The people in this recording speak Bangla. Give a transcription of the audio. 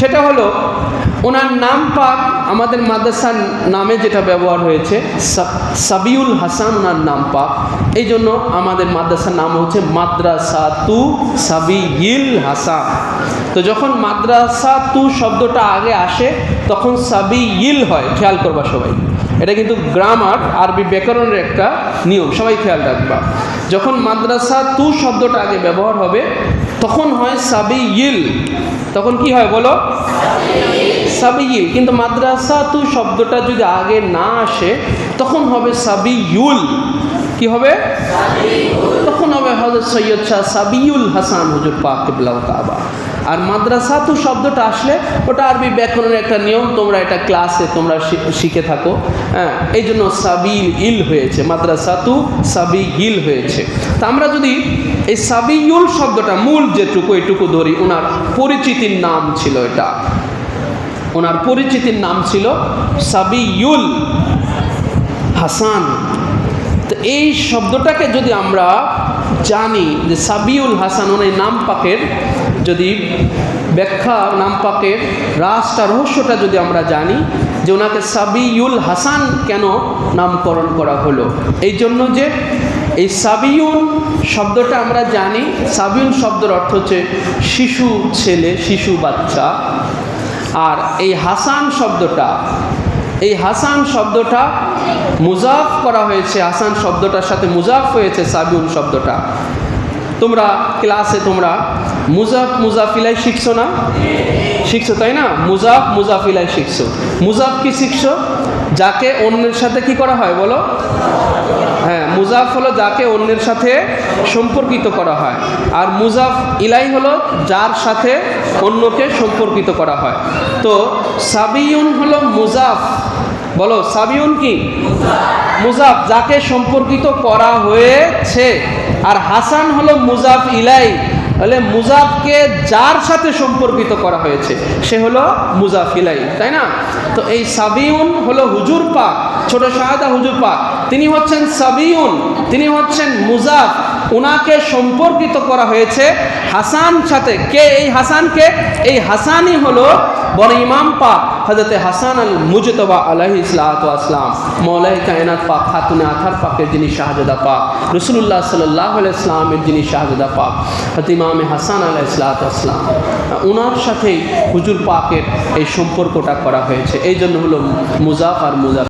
সেটা হলো, ওনার নাম পাক আমাদের মাদ্রাসার নামে যেটা ব্যবহার হয়েছে সাবিউল হাসান ওনার নাম পাক। এই জন্য আমাদের মাদ্রাসার নাম হচ্ছে মাদ্রাসা তু সাবিইল হাসান। তো যখন মাদ্রাসা তু শব্দটা আগে আসে, তখন সাবিইল হয়, খেয়াল করবা সবাই। এটা কিন্তু গ্রামার, আরবি ব্যাকরণের একটা নিয়ম, সবাই খেয়াল রাখবা। যখন মাদ্রাসা তু শব্দটা আগে ব্যবহার হবে, তখন হয় সাবিইল তখন কি হয় বলো? সাবিইল কিন্তু মাদ্রাসা তু শব্দটা যদি আগে না আসে, তখন হবে সাবিউল কি হবে? তখন হবে হজরত সৈয়দ শাহ সাবিউল হাসান হুজুর পাক আর মাদ্রাসা তু শব্দটা আসলে ওটা আরবি ব্যাকরণের একটা নিয়ম, তোমরা এটা ক্লাসে তোমরা শিখে থাকো। হ্যাঁ এই জন্য সাবিল ইল হয়েছে মাদ্রাসা তু সাবি ইল হয়েছে। তা আমরা যদি এই সাবিউল শব্দটা মূল যেটুকু, এটুকু ধরি, ওনার পরিচিতির নাম ছিল এটা। ওনার পরিচিতির নাম ছিল সাবিউল হাসান। তো এই শব্দটাকে যদি আমরা জানি যে সাবিউল হাসান ওনার নাম পাকের, যদি ব্যাখ্যা নাম পাকের, রাসটা, রহস্যটা যদি আমরা জানি যে ওনাকে সাবিউল হাসান কেন নামকরণ করা হলো। এই জন্য যে এই সাবিউন শব্দটা আমরা জানি সাবিউন শব্দের অর্থ হচ্ছে শিশু ছেলে, শিশু বাচ্চা। আর এই হাসান শব্দটা এই হাসান শব্দটা মুজাফ করা হয়েছে, হাসান শব্দটার সাথে মুজাফ হয়েছে সাবিউন শব্দটা। তোমরা ক্লাসে তোমরা মুজাফ মুজাফিলাই শিখছো না? শিখছো, তাই না? মুজাফ মুজাফিলাই শিখছো। মুজাফ কি শিখছো? যাকে অন্যের সাথে কি করা হয়, বলো? হ্যাঁ মুজাফ হলো যাকে অন্যের সাথে সম্পর্কিত করা হয়। আর মুজাফ ইলাই হলো যার সাথে অন্যকে সম্পর্কিত করা হয়। তো সাবিউন হলো মুজাফ। বলো, সাবিউন কি? মুজাফ, যাকে সম্পর্কিত করা হয়েছে। আর হাসান হলো মুজাফ ইলাই। তাহলে মুজাফকে যার সাথে সম্পর্কিত করা হয়েছে, সে হলো মুজাফ ইলাই, তাই না? তো এই সাবিউন হলো হুজুর পাক, ছোট শাহাদা হুজুর পাক। তিনি হচ্ছেন সাবিউন, তিনি হচ্ছেন মুজাফ। ওনাকে সম্পর্কিত করা হয়েছে হাসান সাথে। কে এই হাসানকে? এই হাসানই হলো বড় ইমাম পাক হজরতে হাসান আল মুজতবা আলাহি ইসলাত আসলাম মৌলাই কায়নাত পাক, খাতুনে আথার পাকের যিনি শাহজাদা পাক রসুল্লাহ সাল্লাহ ইসলামের যিনি শাহজাদা পাক হজরত ইমামে হাসান আলাহ ইসলাত আসলাম ওনার সাথেই হুজুর পাকের এই সম্পর্কটা করা হয়েছে। এই জন্য হলো মুজাফ আর মুজাফ।